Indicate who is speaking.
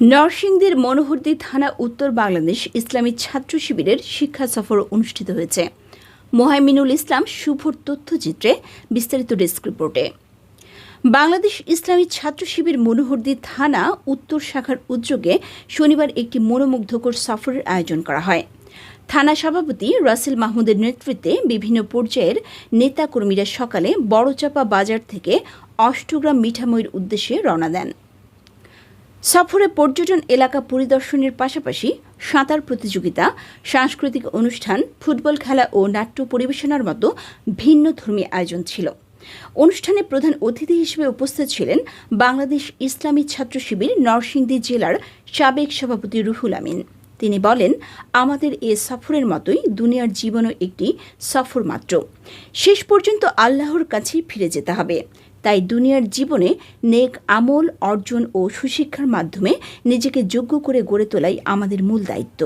Speaker 1: নরসিংদীর মনোহরদী থানা উত্তর বাংলাদেশ ইসলামী ছাত্র শিবিরের শিক্ষা সফর অনুষ্ঠিত হয়েছে। মোহাইমিনুল ইসলাম শুভর তথ্যচিত্রে বিস্তারিত ডেস্ক রিপোর্টে। বাংলাদেশ ইসলামী ছাত্র শিবির মনোহরদী থানা উত্তর শাখার উদ্যোগে শনিবার একটি মনোমুগ্ধকর সফরের আয়োজন করা হয়। থানা সভাপতি রাসেল মাহমুদের নেতৃত্বে বিভিন্ন পর্যায়ের নেতাকর্মীরা সকালে বড়চাপা বাজার থেকে অষ্টগ্রাম মিঠামইয়ের উদ্দেশ্যে রওনা দেন। সফরে পর্যটন এলাকা পরিদর্শনের পাশাপাশি সাঁতার প্রতিযোগিতা, সাংস্কৃতিক অনুষ্ঠান, ফুটবল খেলা ও নাট্য পরিবেশনার মতো ভিন্ন ধর্মী আয়োজন ছিল। অনুষ্ঠানে প্রধান অতিথি হিসেবে উপস্থিত ছিলেন বাংলাদেশ ইসলামী ছাত্র শিবির নরসিংদী জেলার সাবেক সভাপতি রুহুল আমিন। তিনি বলেন, আমাদের এ সফরের মতোই দুনিয়ার জীবনও একটি সফর মাত্র। শেষ পর্যন্ত আল্লাহর কাছেই ফিরে যেতে হবে। তাই দুনিয়ার জীবনে নেক আমল, অর্জন ও সুশিক্ষার মাধ্যমে নিজেকে যোগ্য করে গড়ে তোলাই আমাদের মূল দায়িত্ব।